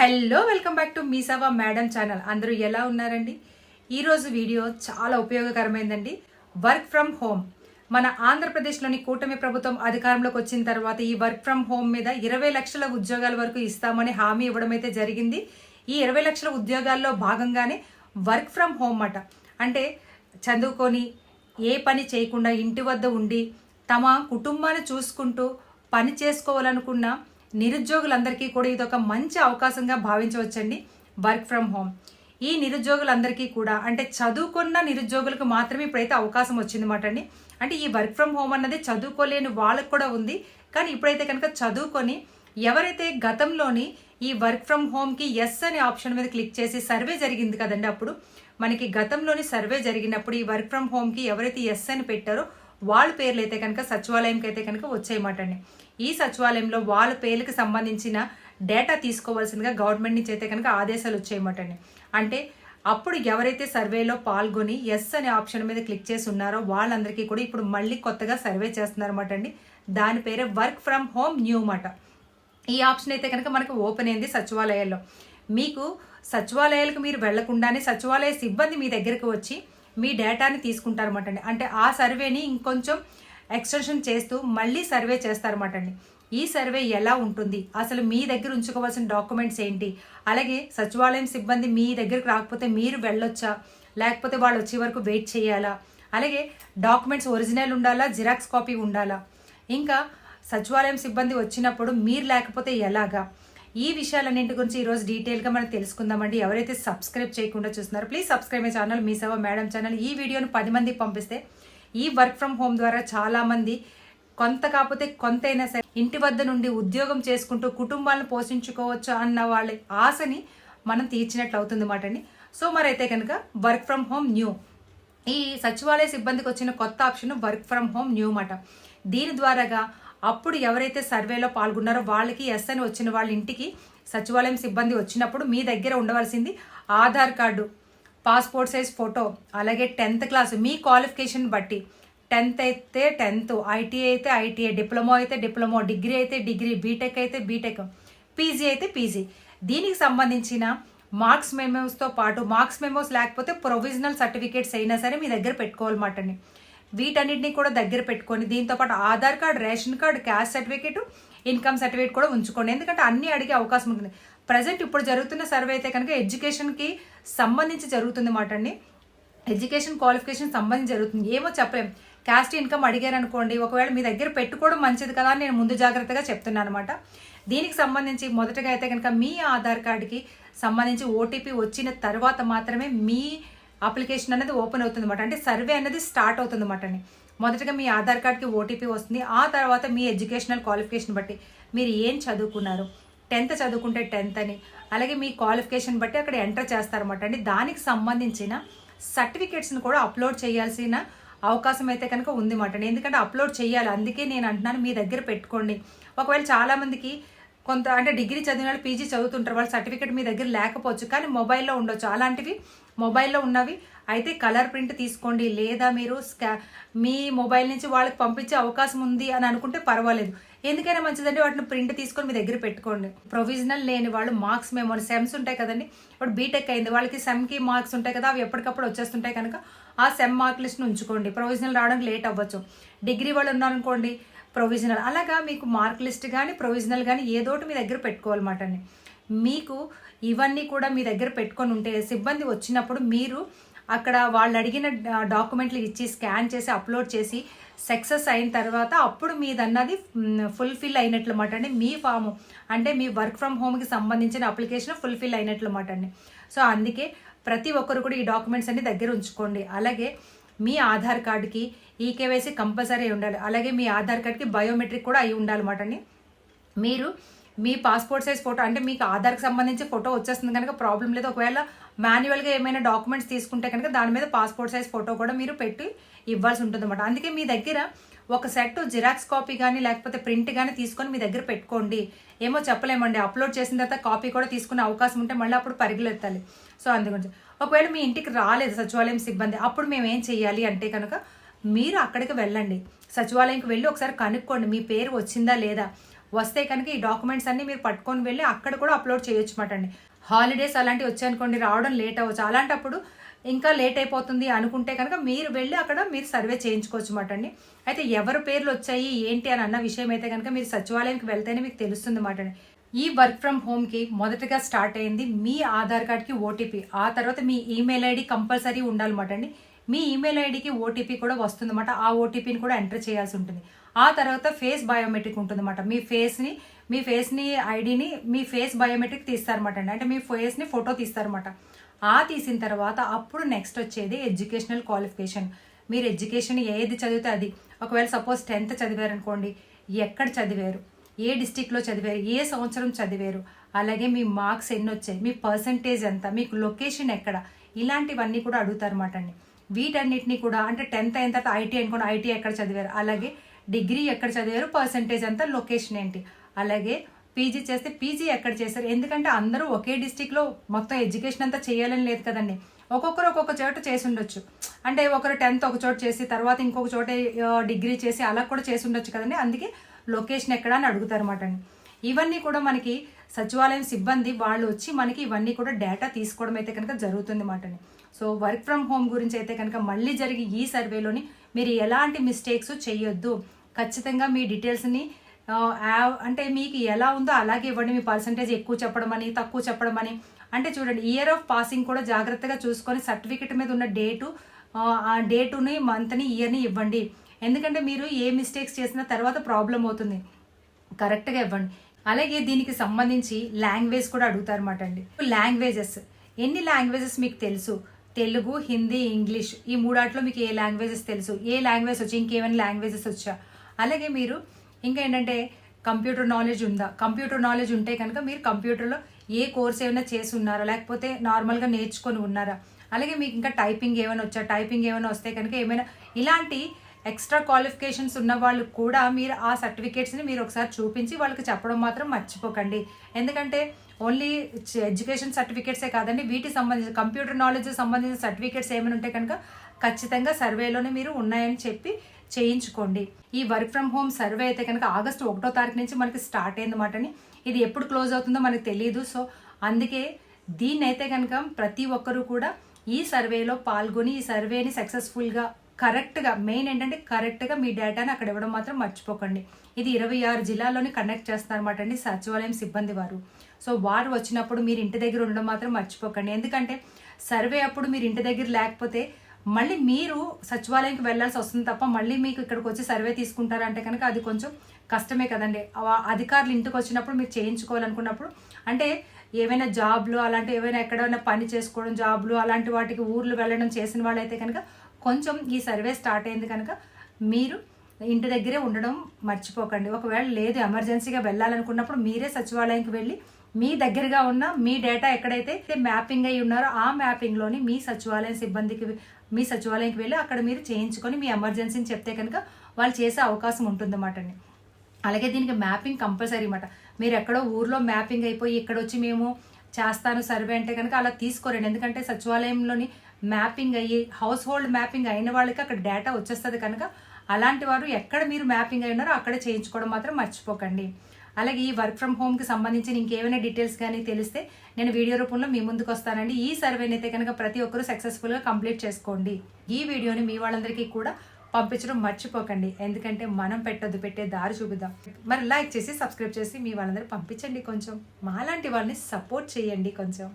Hello welcome back to మీసావా madam channel. అందరూ ఎలా ఉన్నారండి? ఈరోజు వీడియో చాలా ఉపయోగకరమైందండి. వర్క్ ఫ్రమ్ హోమ్ మన ఆంధ్రప్రదేశ్లోని కూటమి ప్రభుత్వం అధికారంలోకి వచ్చిన తర్వాత ఈ వర్క్ ఫ్రమ్ హోమ్ మీద ఇరవై లక్షల ఉద్యోగాల వరకు ఇస్తామని హామీ ఇవ్వడం అయితే జరిగింది. ఈ ఇరవై లక్షల ఉద్యోగాల్లో భాగంగానే వర్క్ ఫ్రమ్ హోమ్ అట. అంటే చదువుకొని ఏ పని చేయకుండా ఇంటి వద్ద ఉండి తమ కుటుంబాన్ని చూసుకుంటూ పని చేసుకోవాలనుకున్న నిరుద్యోగులందరికీ కూడా ఇదొక మంచి అవకాశంగా భావించవచ్చండి. వర్క్ ఫ్రమ్ హోమ్ ఈ నిరుద్యోగులందరికీ కూడా అంటే చదువుకున్న నిరుద్యోగులకు మాత్రమే ఇప్పుడైతే అవకాశం వచ్చిందన్నమాట అండి అంటే ఈ వర్క్ ఫ్రమ్ హోమ్ అన్నది చదువుకోలేని వాళ్ళకు కూడా ఉంది. కానీ ఇప్పుడైతే కనుక చదువుకొని ఎవరైతే గతంలోని ఈ వర్క్ ఫ్రమ్ హోమ్కి ఎస్ అనే ఆప్షన్ మీద క్లిక్ చేసి సర్వే జరిగింది కదండి అప్పుడు మనకి గతంలోని సర్వే జరిగినప్పుడు ఈ వర్క్ ఫ్రమ్ హోమ్కి ఎవరైతే ఎస్ అని పెట్టారో వాళ్ళ పేర్లు అయితే కనుక సచివాలయంకి అయితే కనుక వచ్చాయన్నమాట అండి ఈ సచివాలయంలో వాళ్ళ పేర్లకు సంబంధించిన డేటా తీసుకోవాల్సిందిగా గవర్నమెంట్ నుంచి అయితే కనుక ఆదేశాలు వచ్చాయన్నమాట అండి అంటే అప్పుడు ఎవరైతే సర్వేలో పాల్గొని ఎస్ అనే ఆప్షన్ మీద క్లిక్ చేసి ఉన్నారో వాళ్ళందరికీ కూడా ఇప్పుడు మళ్ళీ కొత్తగా సర్వే చేస్తున్నారన్నమాట అండి దాని పేరే వర్క్ ఫ్రమ్ హోమ్ న్యూ మాట. ఈ ఆప్షన్ అయితే కనుక మనకు ఓపెన్ అయింది సచివాలయాల్లో. మీకు సచివాలయాలకు మీరు వెళ్ళకుండానే సచివాలయ సిబ్బంది మీ దగ్గరికి వచ్చి మీ డేటాని తీసుకుంటారన్నమాట అండి అంటే ఆ సర్వేని ఇంకొంచెం ఎక్స్టెన్షన్ చేస్తూ మళ్ళీ సర్వే చేస్తారన్నమాట అండి ఈ సర్వే ఎలా ఉంటుంది? అసలు మీ దగ్గర ఉంచుకోవాల్సిన డాక్యుమెంట్స్ ఏంటి? అలాగే సచివాలయం సిబ్బంది మీ దగ్గరకు రాకపోతే మీరు వెళ్ళొచ్చా? లేకపోతే వాళ్ళు వచ్చే వరకు వెయిట్ చేయాలా? అలాగే డాక్యుమెంట్స్ ఒరిజినల్ ఉండాలా? జిరాక్స్ కాపీ ఉండాలా? ఇంకా సచివాలయం సిబ్బంది వచ్చినప్పుడు మీరు లేకపోతే ఎలాగా? ఈ విషయాలన్నింటి గురించి ఈరోజు డీటెయిల్గా మనం తెలుసుకుందామండి. ఎవరైతే సబ్స్క్రైబ్ చేయకుండా చూస్తున్నారో please subscribe my channel Mee Seva madam channel ఈ వీడియోను పది మందికి పంపిస్తే ఈ వర్క్ ఫ్రమ్ హోమ్ ద్వారా చాలామంది కొంత కాకపోతే కొంతైనా సరే ఇంటి వద్ద నుండి ఉద్యోగం చేసుకుంటూ కుటుంబాలను పోషించుకోవచ్చు అన్న వాళ్ళ ఆశని మనం తీర్చినట్లు అవుతుంది మాట అండి. సో మరైతే కనుక వర్క్ ఫ్రమ్ హోమ్ న్యూ ఈ సచివాలయ సిబ్బందికి వచ్చిన కొత్త option work from home new మాట. దీని ద్వారాగా అప్పుడు ఎవరైతే సర్వేలో పాల్గొన్నారో వాళ్ళకి ఎస్ అని వచ్చిన వాళ్ళ ఇంటికి సచివాలయం సిబ్బంది వచ్చినప్పుడు మీ దగ్గర ఉండవలసింది Aadhaar card passport size photo అలాగే టెన్త్ క్లాస్ మీ క్వాలిఫికేషన్ బట్టి. టెన్త్ అయితే టెన్త్ ఐటీఐ అయితే ఐటీఐ డిప్లొమా అయితే డిప్లొమా డిగ్రీ అయితే డిగ్రీ బీటెక్ అయితే బీటెక్ పీజీ అయితే పీజీ. దీనికి సంబంధించిన మార్క్స్ మెమోస్తో పాటు మార్క్స్ మెమోస్ లేకపోతే ప్రొవిజనల్ సర్టిఫికేట్స్ అయినా సరే మీ దగ్గర పెట్టుకోవాలన్నమాట అండి వీటన్నిటిని కూడా దగ్గర పెట్టుకొని దీంతో పాటు Aadhaar card ration card caste certificate income certificate కూడా ఉంచుకోండి. ఎందుకంటే అన్ని అడిగే అవకాశం ఉంటుంది ప్రజెంట్ ఇప్పుడు జరుగుతున్న సర్వే అయితే కనుక ఎడ్యుకేషన్కి సంబంధించి జరుగుతుంది మాట అండి. ఎడ్యుకేషన్ క్వాలిఫికేషన్ సంబంధించి జరుగుతుంది. ఏమో చెప్పలేం. క్యాస్ట్ ఇన్కమ్ అడిగారు అనుకోండి ఒకవేళ మీ దగ్గర పెట్టుకోవడం మంచిది కదా అని నేను ముందు జాగ్రత్తగా చెప్తున్నాను అనమాట దీనికి సంబంధించి మొదటగా అయితే కనుక మీ ఆధార్ కార్డుకి సంబంధించి ఓటీపీ వచ్చిన తర్వాత మాత్రమే మీ అప్లికేషన్ అనేది ఓపెన్ అవుతుంది అనమాట అంటే సర్వే అనేది స్టార్ట్ అవుతుంది అనమాట అండి. మొదటగా మీ ఆధార్ కార్డ్కి ఓటీపీ వస్తుంది. ఆ తర్వాత మీ ఎడ్యుకేషనల్ క్వాలిఫికేషన్ బట్టి మీరు ఏం చదువుకున్నారు? టెన్త్ చదువుకుంటే టెన్త్ అని అలాగే మీ క్వాలిఫికేషన్ బట్టి అక్కడ ఎంటర్ చేస్తారన్నమాట అండి. దానికి సంబంధించిన సర్టిఫికేట్స్ని కూడా అప్లోడ్ చేయాల్సిన అవకాశం అయితే కనుక ఉంది మాట ఎందుకంటే అప్లోడ్ చేయాలి. అందుకే నేను అంటున్నాను మీ దగ్గర పెట్టుకోండి. ఒకవేళ చాలామందికి కొంత అంటే డిగ్రీ చదివిన వాళ్ళు పీజీ చదువుతుంటారు. వాళ్ళ సర్టిఫికేట్ మీ దగ్గర లేకపోవచ్చు కానీ మొబైల్లో ఉండొచ్చు. అలాంటివి మొబైల్లో ఉన్నవి. అయితే కలర్ ప్రింట్ తీసుకోండి. లేదా మీరు స్కా మీ మొబైల్ నుంచి వాళ్ళకి పంపించే అవకాశం ఉంది అని అనుకుంటే పర్వాలేదు. ఎందుకైనా మంచిదంటే వాటిని ప్రింట్ తీసుకొని మీ దగ్గర పెట్టుకోండి. ప్రొవిజనల్ లేని వాళ్ళు మార్క్స్ మేము సెమ్స్ ఉంటాయి కదండి. ఇప్పుడు బీటెక్ అయింది వాళ్ళకి సెమ్కి మార్క్స్ ఉంటాయి కదా అవి ఎప్పటికప్పుడు వచ్చేస్తుంటాయి కనుక ఆ సెమ్ మార్క్ లిస్ట్ని ఉంచుకోండి. ప్రొవిజనల్ రావడానికి లేట్ అవ్వచ్చు. డిగ్రీ వాళ్ళు ఉన్నారనుకోండి ప్రొవిజనల్. అలాగా మీకు మార్క్ లిస్ట్ కానీ ప్రొవిజనల్ కానీ ఏదోటి మీ దగ్గర పెట్టుకోవాలన్నమాట అండి. మీకు ఇవన్నీ కూడా మీ దగ్గర పెట్టుకొని ఉంటే సిబ్బంది వచ్చినప్పుడు మీరు అక్కడ వాళ్ళు అడిగిన డాక్యుమెంట్లు ఇచ్చి స్కాన్ చేసి అప్లోడ్ చేసి సక్సెస్ అయిన తర్వాత అప్పుడు మీదన్నది ఫుల్ఫిల్ అయినట్లు మాట అండి. మీ ఫామ్ అంటే మీ వర్క్ ఫ్రమ్ హోమ్కి సంబంధించిన అప్లికేషన్ ఫుల్ఫిల్ అయినట్లు మాట అండి. సో అందుకే ప్రతి ఒక్కరు కూడా ఈ డాక్యుమెంట్స్ అన్ని దగ్గర ఉంచుకోండి. అలాగే మీ ఆధార్ కార్డుకి ఈ కేవైసీ కంపల్సరీ ఉండాలి. అలాగే మీ ఆధార్ కార్డ్కి బయోమెట్రిక్ కూడా అయి ఉండాలన్నమాట అండి. మీరు మీ పాస్పోర్ట్ సైజ్ ఫోటో అంటే మీకు ఆధార్కి సంబంధించి ఫోటో వచ్చేస్తుంది కనుక ప్రాబ్లం లేదు. ఒకవేళ మాన్యువల్గా ఏమైనా డాక్యుమెంట్స్ తీసుకుంటే కనుక దాని మీద పాస్పోర్ట్ సైజ్ ఫోటో కూడా మీరు పెట్టి ఇవ్వాల్సి ఉంటుంది అనమాట అందుకే మీ దగ్గర ఒక సెట్ జిరాక్స్ కాపీ కానీ లేకపోతే ప్రింట్ కానీ తీసుకొని మీ దగ్గర పెట్టుకోండి. ఏమో చెప్పలేమండి. అప్లోడ్ చేసిన తర్వాత కాపీ కూడా తీసుకునే అవకాశం ఉంటే మళ్ళీ అప్పుడు పరిగెలెత్తాలి. సో అందుగురించి. ఒకవేళ మీ ఇంటికి రాలేదు సచివాలయం సిబ్బంది అప్పుడు మేము ఏం చేయాలి అంటే కనుక మీరు అక్కడికి వెళ్ళండి. సచివాలయంకి వెళ్ళి ఒకసారి కనుక్కోండి. మీ పేరు వచ్చిందా లేదా? వస్తే కనుక ఈ డాక్యుమెంట్స్ అన్నీ మీరు పట్టుకొని వెళ్ళి అక్కడ కూడా అప్లోడ్ చేయొచ్చు మాట అండి. హాలిడేస్ అలాంటివి వచ్చాయనుకోండి రావడం లేట్ అవ్వచ్చు. అలాంటప్పుడు ఇంకా లేట్ అయిపోతుంది అనుకుంటే కనుక మీరు వెళ్ళి అక్కడ మీరు సర్వే చేయించుకోవచ్చు మాట అండి. అయితే ఎవరి పేర్లు వచ్చాయి ఏంటి అని అన్న విషయం అయితే కనుక మీరు సచివాలయానికి వెళ్తేనే మీకు తెలుస్తుంది మాట అండి. ఈ వర్క్ ఫ్రమ్ హోమ్కి మొదటగా స్టార్ట్ అయింది మీ ఆధార్ కార్డ్కి ఓటీపీ ఆ తర్వాత మీ ఈమెయిల్ ఐడి కంపల్సరీ ఉండాలన్నమాట అండి. మీ ఈమెయిల్ ఐడికి ఓటీపీ కూడా వస్తుందన్నమాట ఆ ఓటీపీని కూడా ఎంటర్ చేయాల్సి ఉంటుంది. ఆ తర్వాత ఫేస్ బయోమెట్రిక్ ఉంటుందన్నమాట మీ ఫేస్ని మీ ఫేస్ని ఐడిని మీ ఫేస్ బయోమెట్రిక్ తీస్తారన్నమాట అండి. అంటే మీ ఫేస్ని ఫోటో తీస్తారన్నమాట ఆ తీసిన తర్వాత అప్పుడు నెక్స్ట్ వచ్చేది ఎడ్యుకేషనల్ క్వాలిఫికేషన్ మీరు ఎడ్యుకేషన్ ఏది చదివితే అది. ఒకవేళ సపోజ్ టెన్త్ చదివారు అనుకోండి ఎక్కడ చదివారు? ఏ డిస్టిక్లో చదివారు? ఏ సంవత్సరం చదివారు? అలాగే మీ మార్క్స్ ఎన్ని వచ్చాయి మీ పర్సంటేజ్ ఎంత? మీకు లొకేషన్ ఎక్కడ? ఇలాంటివన్నీ కూడా అడుగుతారు అడుగుతారన్నమాట అండి. వీటన్నిటిని కూడా అంటే టెన్త్ అయిన తర్వాత ఐటీ అనుకోండి ఐటీ ఎక్కడ చదివారు? అలాగే డిగ్రీ ఎక్కడ చదివారు? పర్సంటేజ్ అంతా లొకేషన్ ఏంటి? అలాగే పీజీ చేస్తే పీజీ ఎక్కడ చేశారు? ఎందుకంటే అందరూ ఒకే డిస్టిక్లో మొత్తం ఎడ్యుకేషన్ అంతా చేయాలని లేదు కదండి. ఒక్కొక్కరు ఒక్కొక్క చోట చేసి ఉండొచ్చు. అంటే ఒకరు టెన్త్ ఒక చోట చేసి తర్వాత ఇంకొక చోట డిగ్రీ చేసి అలా కూడా చేసి ఉండొచ్చు కదండి. అందుకే లొకేషన్ ఎక్కడ అని అడుగుతారు అనమాట అండి. ఇవన్నీ కూడా మనకి సచివాలయం సిబ్బంది వాళ్ళు వచ్చి మనకి ఇవన్నీ కూడా డేటా తీసుకోవడం అయితే కనుక జరుగుతుంది అండి. సో వర్క్ ఫ్రమ్ హోమ్ గురించి అయితే కనుక మళ్ళీ జరిగి ఈ సర్వేలోని మీరు ఎలాంటి మిస్టేక్స్ చేయొద్దు. ఖచ్చితంగా మీ డీటెయిల్స్ని అంటే మీకు ఎలా ఉందో అలాగే ఇవ్వండి. మీ పర్సంటేజ్ ఎక్కువ చెప్పడం అని తక్కువ చెప్పడం అని అంటే చూడండి ఇయర్ ఆఫ్ పాసింగ్ కూడా జాగ్రత్తగా చూసుకొని సర్టిఫికెట్ మీద ఉన్న డేటు ఆ, డేటుని మంత్ని ఇయర్ని ఇవ్వండి. ఎందుకంటే మీరు ఏ మిస్టేక్స్ చేసిన తర్వాత ప్రాబ్లం అవుతుంది. కరెక్ట్గా ఇవ్వండి. అలాగే దీనికి సంబంధించి లాంగ్వేజ్ కూడా అడుగుతారన్నమాట అండి. లాంగ్వేజెస్ ఎన్ని లాంగ్వేజెస్ మీకు తెలుసు? తెలుగు హిందీ ఇంగ్లీష్. ఈ మూడాట్లో మీకు ఏ లాంగ్వేజెస్ తెలుసు? ఏ లాంగ్వేజ్ వచ్చి ఇంకేమైనా లాంగ్వేజెస్ వచ్చా? అలాగే మీరు ఇంకా ఏంటంటే కంప్యూటర్ నాలెడ్జ్ ఉందా? కంప్యూటర్ నాలెడ్జ్ ఉంటే కనుక మీరు కంప్యూటర్లో ఏ కోర్స్ ఏమైనా చేసి ఉన్నారా లేకపోతే నార్మల్గా నేర్చుకొని ఉన్నారా? అలాగే మీకు ఇంకా టైపింగ్ ఏమైనా వచ్చా? టైపింగ్ ఏమైనా వస్తే కనుక ఏమైనా ఇలాంటి ఎక్స్ట్రా క్వాలిఫికేషన్స్ ఉన్న వాళ్ళు కూడా మీరు ఆ సర్టిఫికేట్స్ని మీరు ఒకసారి చూపించి వాళ్ళకి చెప్పడం మాత్రం మర్చిపోకండి. ఎందుకంటే ఓన్లీ ఎడ్యుకేషన్ సర్టిఫికేట్సే కాదండి వీటికి సంబంధించిన కంప్యూటర్ నాలెడ్జ్ సంబంధించిన సర్టిఫికేట్స్ ఏమైనా ఉంటే కనుక ఖచ్చితంగా సర్వేలోనే మీరు ఉన్నాయని చెప్పి చేయించుకోండి. ఈ వర్క్ ఫ్రమ్ హోమ్ సర్వే అయితే కనుక ఆగస్టు ఒకటో తారీఖు నుంచి మనకి స్టార్ట్ అయిందన్నమాటని ఇది ఎప్పుడు క్లోజ్ అవుతుందో మనకు తెలియదు సో అందుకే దీన్నైతే అయితే కనుక ప్రతి ఒక్కరూ కూడా ఈ సర్వేలో పాల్గొని ఈ సర్వేని సక్సెస్ఫుల్గా కరెక్ట్గా మెయిన్ ఏంటంటే కరెక్ట్గా మీ డేటాని అక్కడ ఇవ్వడం మాత్రం మర్చిపోకండి. ఇది ఇరవై ఆరు జిల్లాల్లోనే కండక్ట్ చేస్తారన్నమాట అండి సచివాలయం సిబ్బంది వారు. సో వారు వచ్చినప్పుడు మీరు ఇంటి దగ్గర ఉండడం మాత్రం మర్చిపోకండి. ఎందుకంటే సర్వే అప్పుడు మీరు ఇంటి దగ్గర లేకపోతే మళ్ళీ మీరు సచివాలయంకి వెళ్ళాల్సి వస్తుంది తప్ప మళ్ళీ మీకు ఇక్కడికి వచ్చి సర్వే తీసుకుంటారంటే కనుక అది కొంచెం కష్టమే కదండి. అధికారులు ఇంటికి వచ్చినప్పుడు మీరు చేయించుకోవాలనుకున్నప్పుడు అంటే ఏవైనా జాబ్లు అలాంటి ఏవైనా ఎక్కడైనా పని చేసుకోవడం జాబ్లు అలాంటి వాటికి ఊర్లు వెళ్ళడం చేసిన వాళ్ళైతే కనుక కొంచెం ఈ సర్వే స్టార్ట్ అయింది కనుక మీరు ఇంటి దగ్గరే ఉండడం మర్చిపోకండి. ఒకవేళ లేదు ఎమర్జెన్సీగా వెళ్ళాలనుకున్నప్పుడు మీరే సచివాలయంకి వెళ్ళి మీ దగ్గరగా ఉన్న మీ డేటా ఎక్కడైతే మ్యాపింగ్ అయి ఉన్నారో ఆ మ్యాపింగ్లోని మీ సచివాలయం సిబ్బందికి మీ సచివాలయంకి వెళ్ళి అక్కడ మీరు చేయించుకొని మీ ఎమర్జెన్సీని చెప్తే కనుక వాళ్ళు చేసే అవకాశం ఉంటుందన్నమాట అండి. అలాగే దీనికి మ్యాపింగ్ కంపల్సరీ అనమాట మీరు ఎక్కడో ఊర్లో మ్యాపింగ్ అయిపోయి ఇక్కడ వచ్చి మేము చేస్తాను సర్వే అంటే కనుక అలా తీసుకోరండి. ఎందుకంటే సచివాలయంలోని మ్యాపింగ్ అయ్యి హౌస్ హోల్డ్ మ్యాపింగ్ అయిన వాళ్ళకి అక్కడ డేటా వచ్చేస్తుంది కనుక అలాంటి వారు ఎక్కడ మీరు మ్యాపింగ్ అయి ఉన్నారో అక్కడే చేయించుకోవడం మాత్రం మర్చిపోకండి. అలాగే ఈ వర్క్ ఫ్రమ్ హోమ్కి సంబంధించిన ఇంకేమైనా డీటెయిల్స్ కానీ తెలిస్తే నేను వీడియో రూపంలో మీ ముందుకు వస్తానండి. ఈ సర్వేని అయితే కనుక ప్రతి ఒక్కరూ సక్సెస్ఫుల్గా కంప్లీట్ చేసుకోండి. ఈ వీడియోని మీ వాళ్ళందరికీ కూడా పంపించడం మర్చిపోకండి. ఎందుకంటే మనం పెట్టొద్దు పెట్టే దారి చూపిద్దాం. మరి లైక్ చేసి సబ్స్క్రైబ్ చేసి మీ వాళ్ళందరూ పంపించండి కొంచెం. మాలాంటి వాళ్ళని సపోర్ట్ చేయండి కొంచెం.